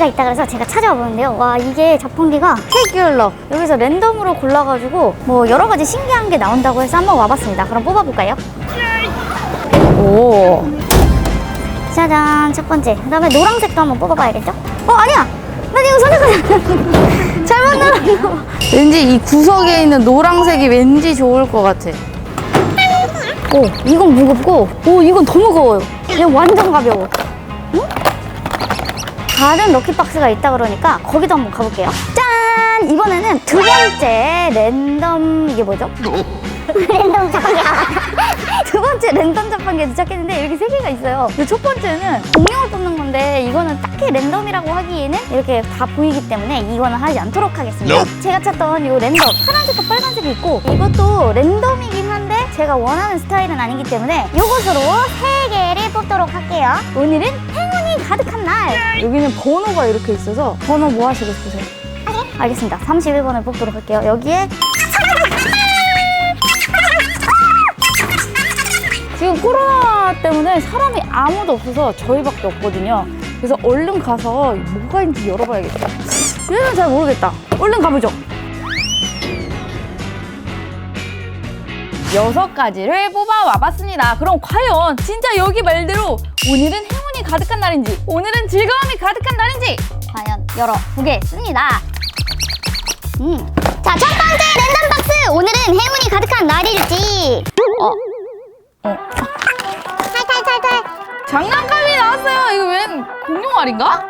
박스가 있다 그래서 제가 찾아와 보는데요. 와 이게 자판기가 캐규얼러 여기서 랜덤으로 골라가지고 뭐 여러 가지 신기한 게 나온다고 해서 한번 와봤습니다. 그럼 뽑아볼까요? 오. 짜잔 첫 번째. 그 다음에 노란색도 한번 뽑아봐야겠죠? 어 아니야. 나 이거 선택하자. 잘못 눌렀어. 왠지 이 구석에 있는 노란색이 왠지 좋을 것 같아. 오 이건 무겁고 오 이건 더 무거워요. 그냥 완전 가벼워. 응? 다른 럭키박스가 있다 그러니까 거기도 한번 가볼게요. 짠! 이번에는 두 번째 랜덤 이게 뭐죠? 랜덤 자판기. 두 번째 랜덤 자판기에 도착했는데 이렇게 세 개가 있어요. 첫 번째는 공룡을 뽑는 건데 이거는 딱히 랜덤이라고 하기에는 이렇게 다 보이기 때문에 이거는 하지 않도록 하겠습니다. 제가 찾던 이 랜덤 파란색과 빨간색이 있고 이것도 랜덤이긴 한데 제가 원하는 스타일은 아니기 때문에 이것으로 세 개를 뽑도록 할게요. 오늘은 가득한 날. 여기는 번호가 이렇게 있어서 번호 뭐 하시고 싶으세요? 알겠습니다. 31번을 뽑도록 할게요. 여기에 지금 코로나 때문에 사람이 아무도 없어서 저희밖에 없거든요. 그래서 얼른 가서 뭐가 있는지 열어봐야겠다. 얘는 잘 모르겠다. 얼른 가보죠. 여섯 가지를 뽑아 와 봤습니다. 그럼 과연 진짜 여기 말대로 오늘은 행운이 가득한 날인지, 오늘은 즐거움이 가득한 날인지 과연 열어보겠습니다. 음. 자, 첫 번째 랜덤 박스! 오늘은 행운이 가득한 날일지. 어. 어. 탈탈탈탈. 장난감이 나왔어요. 이거 웬 공룡알인가?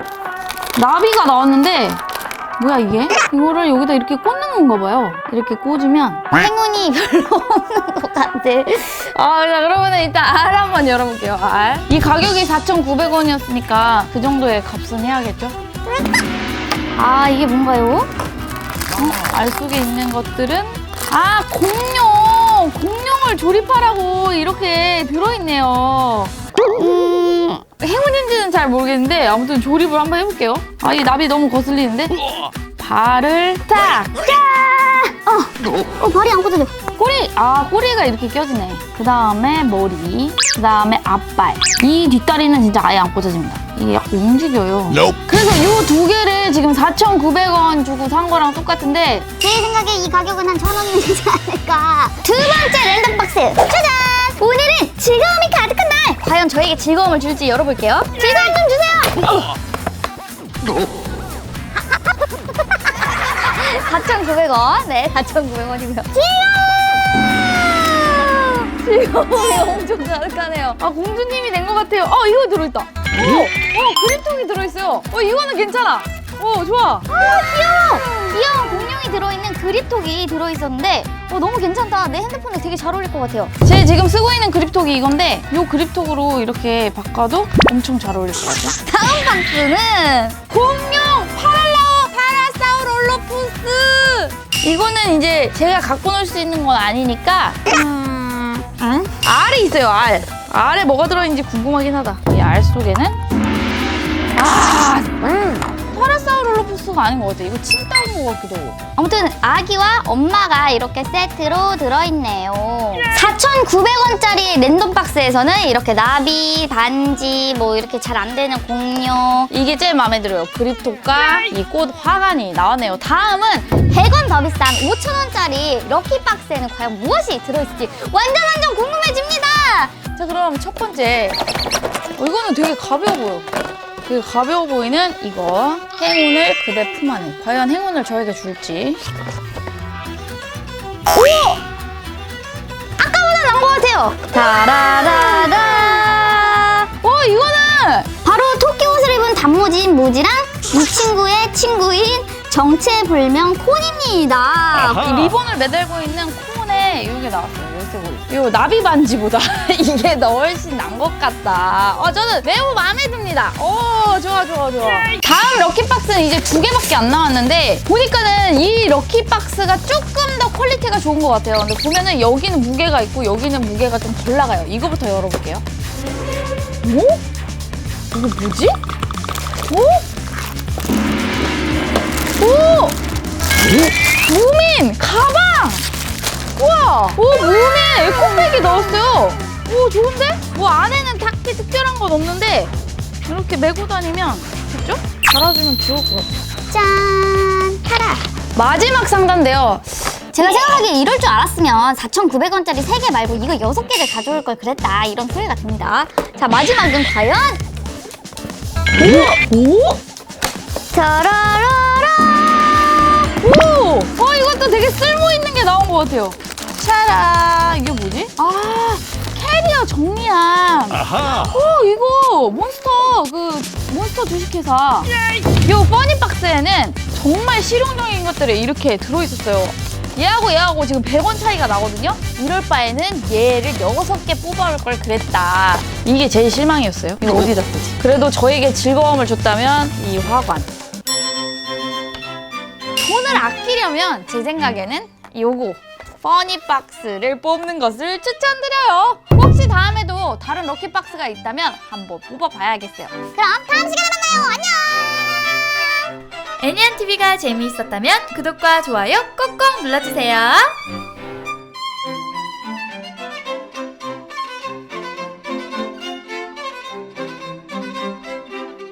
나비가 나왔는데 뭐야 이게? 이거를 여기다 이렇게 꽂는 건가 봐요. 이렇게 꽂으면 행운이 별로 없는 것 같아. 아, 자, 그러면 일단 알 한번 열어볼게요. 알. 이 가격이 4,900원이었으니까 그 정도의 값은 해야겠죠? 아, 이게 뭔가요? 어, 알 속에 있는 것들은 아 공룡! 공룡을 조립하라고 이렇게 들어있네요. 음, 행운인지는 잘 모르겠는데 아무튼 조립을 한번 해볼게요. 아, 이 나비 너무 거슬리는데? 발을 탁! 어, 발이 안 꽂아져. 꼬리! 아, 꼬리가 이렇게 껴지네. 그 다음에 머리, 그 다음에 앞발. 이 뒷다리는 진짜 아예 안 꽂아집니다. 이게 약간 움직여요. Nope. 그래서 이 두 개를 지금 4,900원 주고 산 거랑 똑같은데 제 생각에 이 가격은 한 천 원이면 되지 않을까. 두 번째 랜덤 박스. 짜잔! 오늘은 즐거움이 날. 과연 저에게 즐거움을 줄지 열어볼게요. 즐거움 좀 주세요. 4,900원. 네, 4,900원이고요. 즐거움이 엄청 가득하네요. 아, 공주님이 낸 것 같아요. 어, 이거 들어있다. 오! 어, 그림통이 들어있어요. 어, 이거는 괜찮아. 어, 좋아. 귀여워! 그립톡이 들어있었는데 어, 너무 괜찮다. 내 핸드폰에 되게 잘 어울릴 것 같아요. 제 지금 쓰고 있는 그립톡이 이건데 이 그립톡으로 이렇게 바꿔도 엄청 잘 어울릴 것 같아요. 다음 박스는 공룡 파랄라오 파라사우롤로푸스 이거는 이제 제가 갖고 놀 수 있는 건 아니니까 음, 응? 알이 있어요 알 알에 뭐가 들어있는지 궁금하긴 하다 이 알 속에는 아 음, 파라사우롤로푸스가 아닌 것 같아. 이거 칭따온 것 같기도 하고. 아무튼 아기와 엄마가 이렇게 세트로 들어있네요. 4,900원짜리 랜덤 박스에서는 이렇게 나비, 반지, 뭐 이렇게 잘 안 되는 공룡. 이게 제일 마음에 들어요. 그립톡과 이 꽃 화관이 나왔네요. 다음은 100원 더 비싼 5,000원짜리 럭키 박스에는 과연 무엇이 들어있을지 완전 완전 궁금해집니다. 자 그럼 첫 번째. 어, 이거는 되게 가벼워 보여 되게 가벼워 보이는 이거 행운을 그대 품 안에 과연 행운을 저에게 줄지. 아까보다 나은 것 같아요. 따라라라. 어 이거는! 바로 토끼 옷을 입은 단무지인 무지랑 이 친구의 친구인 정체불명 콘입니다. 이 리본을 매달고 있는 콘에 이게 나왔어요 이 나비 반지보다 이게 더 훨씬 난 것 같다 어 저는 매우 마음에 듭니다 오 좋아 좋아 좋아 다음 럭키박스는 이제 두 개밖에 안 남았는데 보니까는 이 럭키박스가 조금 더 퀄리티가 좋은 것 같아요 근데 보면은 여기는 무게가 있고 여기는 무게가 좀 덜 나가요 이거부터 열어볼게요 오? 이거 뭐지? 오? 오! 무민 가방! 우와! 오 무민 에코백이 넣었어요. 오 좋은데? 뭐 안에는 딱히 특별한 건 없는데 이렇게 메고 다니면 있죠? 달아주면 좋을 것 같아요. 짠! 타라! 마지막 상단인데요. 제가 생각하기에 이럴 줄 알았으면 4,900원짜리 3개 말고 이거 6개를 가져올 걸 그랬다. 이런 소리가 듭니다. 자, 마지막은 과연? 오? 짜라라라! 오! 어, 이것도 되게 쓸모 있는 게 나온 것 같아요. 차라, 이게 뭐지? 아, 캐리어 정리함. 아하. 오, 이거 몬스터, 그, 몬스터 주식회사. 요 퍼니박스에는 정말 실용적인 것들이 이렇게 들어있었어요. 얘하고 얘하고 지금 100원 차이가 나거든요? 이럴 바에는 얘를 6개 뽑아올 걸 그랬다. 이게 제일 실망이었어요. 이거 어디다 쓰지? 그래도 저에게 즐거움을 줬다면 이 화관. 돈을 아끼려면 제 생각에는 요거 퍼니박스를 뽑는 것을 추천드려요. 혹시 다음에도 다른 럭키박스가 있다면 한번 뽑아봐야겠어요. 그럼 다음 시간에 만나요. 안녕! 애니안 TV가 재미있었다면 구독과 좋아요 꼭꼭 눌러주세요.